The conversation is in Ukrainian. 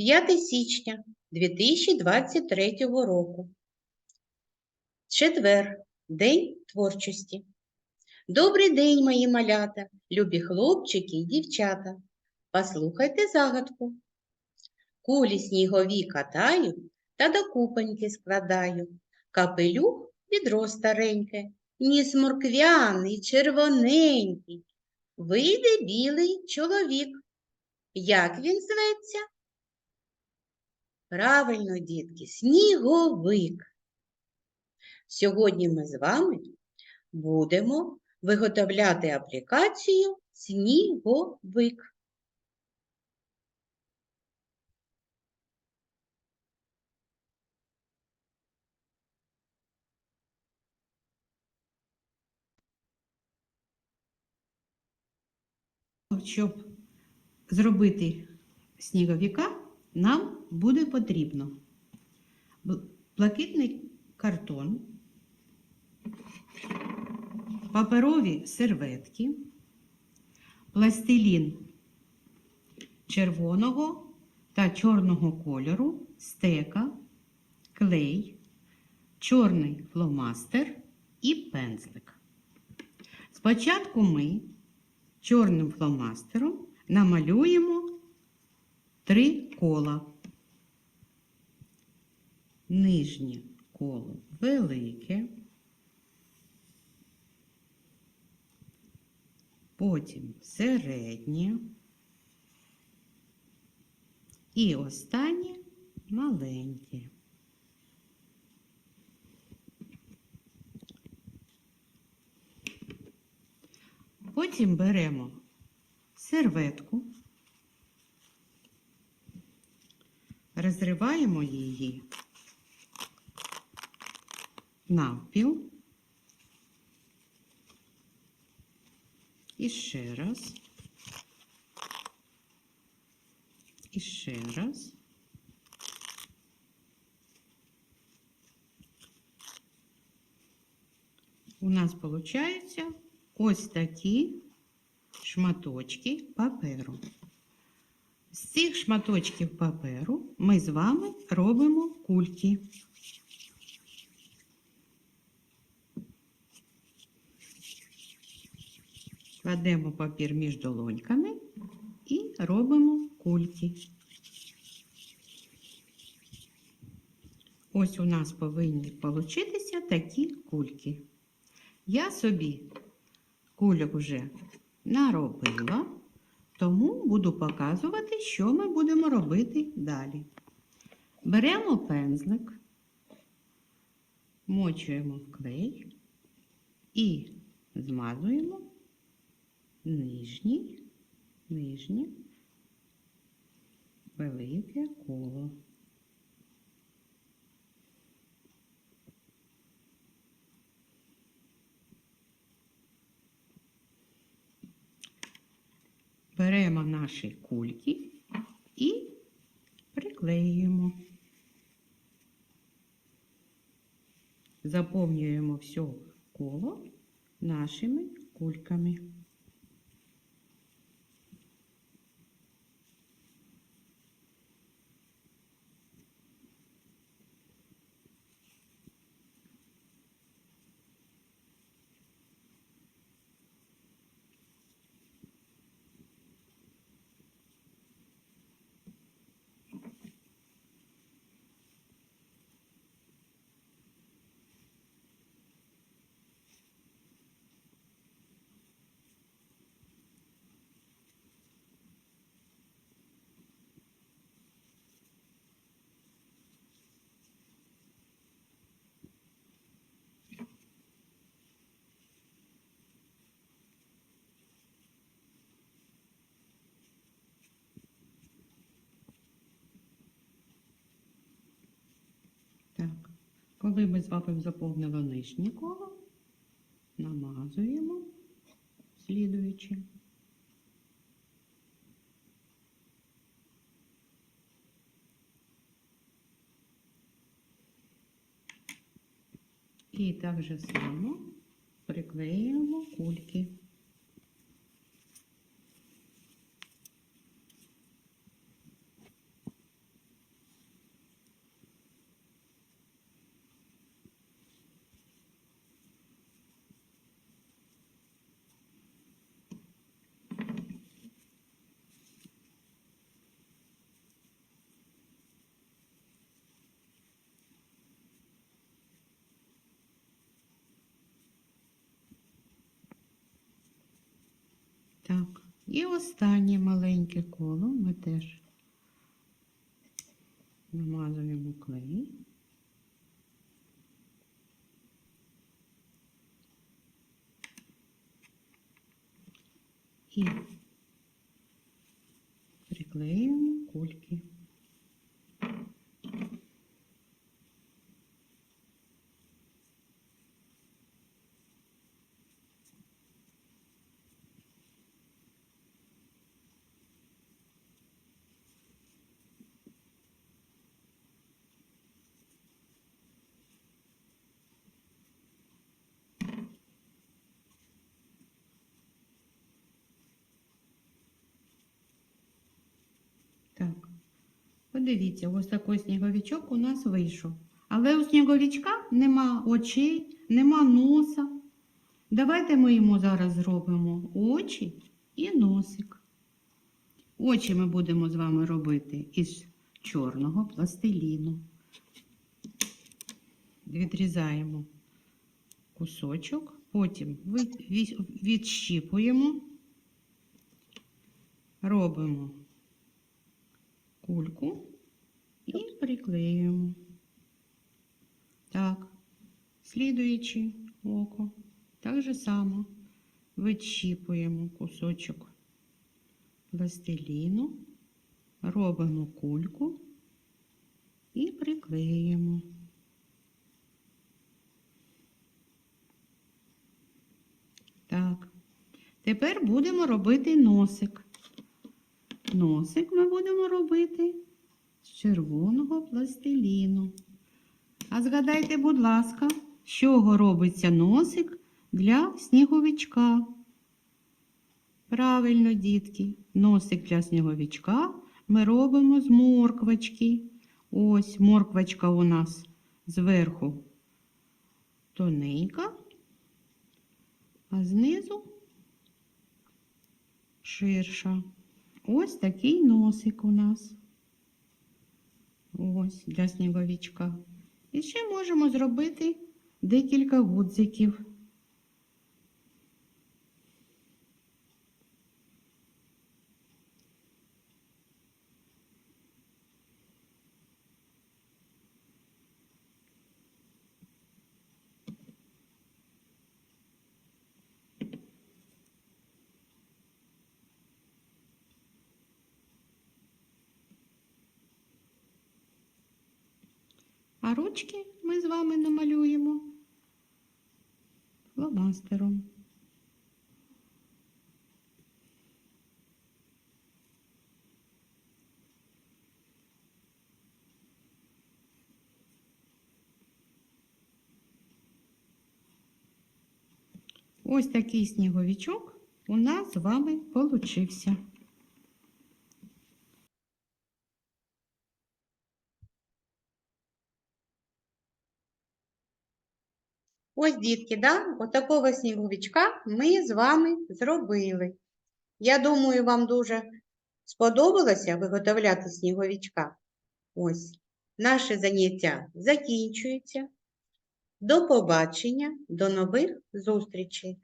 5 січня 2023 року. Четвер, День творчості. Добрий день, мої малята, любі хлопчики і дівчата. Послухайте загадку. Кулі снігові катаю та до купоньки складаю. Капелюх відро стареньке, ніс морквяний, червоненький. Вийде білий чоловік. Як він зветься? Правильно, дітки, сніговик. Сьогодні ми з вами будемо виготовляти аплікацію сніговик. Щоб зробити сніговика, нам буде потрібно блакитний картон, паперові серветки, пластилін червоного та чорного кольору, стека, клей, чорний фломастер і пензлик. Спочатку ми чорним фломастером намалюємо три кола. Нижнє коло велике, потім середнє і останнє маленьке. Потім беремо серветку, розриваємо її навпіл. І ще раз. І ще раз. У нас виходить ось такі шматочки паперу. З цих шматочків паперу ми з вами робимо кульки. Кладемо папір між долоньками і робимо кульки. Ось у нас повинні получитися такі кульки. Я собі кульок вже наробила, тому буду показувати, що ми будемо робити далі. Беремо пензлик, мочуємо в клей і змазуємо нижній, нижнє велике коло. Беремо наші кульки і приклеюємо. Заповнюємо все коло нашими кульками. Так, коли ми з вами заповнили нижнє коло, намазуємо слідуючи. І так же само приклеюємо кульки. Так, і останнє маленьке коло ми теж намазуємо клей. І приклеюємо кульки. Так, подивіться, ось такий сніговичок у нас вийшов. Але у сніговичка нема очей, нема носа. Давайте ми йому зараз зробимо очі і носик. Очі ми будемо з вами робити із чорного пластиліну. Відрізаємо кусочок, потім від- від- відщіпуємо, робимо кульку і приклеюємо. Так, слідуючи око. Так же само відщіпуємо кусочок пластиліну, робимо кульку і приклеюємо. Так, тепер будемо робити носик. Носик ми будемо робити червоного пластиліну. А згадайте, будь ласка, з чого робиться носик для сніговичка? Правильно, дітки, носик для сніговичка ми робимо з морквочки. Ось морквочка у нас зверху тоненька, а знизу ширша. Ось такий носик у нас. Ось для сніговичка. І ще можемо зробити декілька гудзиків. А ручки ми з вами намалюємо фломастером. Ось такий сніговичок у нас з вами получився. Ось, дітки, да? отакого сніговичка ми з вами зробили. Я думаю, вам дуже сподобалося виготовляти сніговичка. Ось, наше заняття закінчується. До побачення, до нових зустрічей!